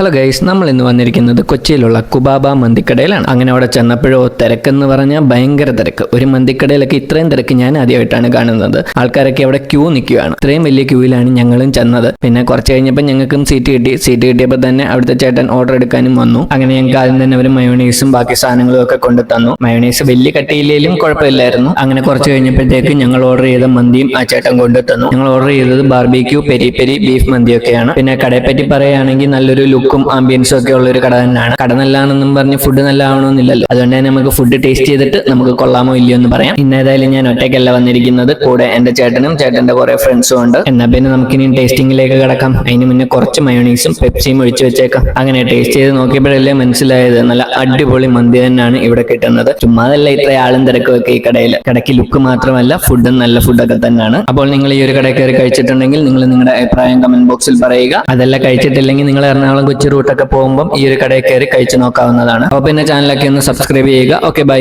Hello guys നമ്മൾ ഇന്ന് വന്നിരിക്കുന്നത് കൊച്ചിയിലുള്ള കുബാബ മന്തിക്കടയിലാണ്. അങ്ങനെ അവിടെ ചെന്നപ്പോഴോ തിരക്കെന്ന് പറഞ്ഞാൽ ഭയങ്കര തിരക്ക്. ഒരു മന്തിക്കടയിലൊക്കെ ഇത്രയും തിരക്ക് ഞാൻ ആദ്യമായിട്ടാണ് കാണുന്നത്. ആൾക്കാരൊക്കെ അവിടെ ക്യൂ നിൽക്കുകയാണ്. ഇത്രയും വലിയ ക്യൂവിലാണ് ഞങ്ങളും ചെന്നത്. പിന്നെ കുറച്ച് കഴിഞ്ഞപ്പോൾ ഞങ്ങൾക്കും സീറ്റ് കിട്ടി. സീറ്റ് കിട്ടിയപ്പോൾ തന്നെ അവിടുത്തെ ചേട്ടൻ ഓർഡർ എടുക്കാനും വന്നു. അങ്ങനെ ഞങ്ങൾക്ക് ആദ്യം തന്നെ അവർ മയോണീസും ബാക്കി സാധനങ്ങളും ഒക്കെ കൊണ്ടു തന്നു. മയോണീസ് വലിയ കട്ടിയില്ലെങ്കിലും കുഴപ്പമില്ലായിരുന്നു. അങ്ങനെ കുറച്ച് കഴിഞ്ഞപ്പോഴത്തേക്ക് ഞങ്ങൾ ഓർഡർ ചെയ്ത മന്തിയും ആ ചേട്ടൻ കൊണ്ടു തന്നു. ഞങ്ങൾ ഓർഡർ ചെയ്തത് ബാർബിക്യൂ പെരി പെരി ബീഫ് മന്തിയൊക്കെയാണ്. പിന്നെ കടയെപ്പറ്റി പറ്റി പറയുകയാണെങ്കിൽ നല്ലൊരു ലുക്കും ആംബിയൻസും ഒക്കെ ഉള്ള ഒരു കട തന്നെയാണ്. കട നല്ലതാണെന്നും പറഞ്ഞ് ഫുഡ് നല്ലതാണോന്നില്ലല്ലോ അതുകൊണ്ട് തന്നെ നമുക്ക് ഫുഡ് ടേസ്റ്റ് ചെയ്തിട്ട് നമുക്ക് കൊള്ളാമോ ഇല്ലയോ എന്ന് പറയാം. ഇന്ന് ഏതായാലും ഞാൻ ഒറ്റയ്ക്കല്ല വന്നിരിക്കുന്നത്. കൂടെ എന്റെ ചേട്ടനും ചേട്ടന്റെ കുറെ ഫ്രണ്ട്സും ഉണ്ട്. എന്നാ പിന്നെ നമുക്കിനി ടേസ്റ്റിംഗിലേക്ക് കിടക്കാം. അതിന് മുന്നേ കുറച്ച് മയോണീസും പെപ്സിയും ഒഴിച്ചു വെച്ചേക്കാം. അങ്ങനെ ടേസ്റ്റ് ചെയ്ത് നോക്കിയപ്പോഴല്ലേ മനസ്സിലായത്. നല്ല അടിപൊളി മന്തി തന്നെയാണ് ഇവിടെ കിട്ടുന്നത്. ചുമ്മാതല്ല ഇത്ര ആളും തിരക്കും ഒക്കെ ഈ കടയിൽ കടയ്ക്ക് ലുക്ക് മാത്രമല്ല ഫുഡും നല്ല ഫുഡൊക്കെ തന്നെയാണ്. അപ്പോൾ നിങ്ങൾ ഈ ഒരു കടയിൽ കയറി കഴിച്ചിട്ടുണ്ടെങ്കിൽ നിങ്ങൾ നിങ്ങളുടെ അഭിപ്രായം കമന്റ് ബോക്സിൽ പറയുക. അതല്ല കഴിച്ചിട്ടില്ലെങ്കിൽ നിങ്ങൾ എറണാകുളം കൊച്ചി റൂട്ടൊക്കെ പോകുമ്പോൾ ഈ ഒരു കടയിൽ കയറി കഴിച്ചു നോക്കാവുന്നതാണ്. അപ്പോൾ പിന്നെ ചാനലൊക്കെ ഒന്ന് സബ്സ്ക്രൈബ് ചെയ്യുക. Okay bye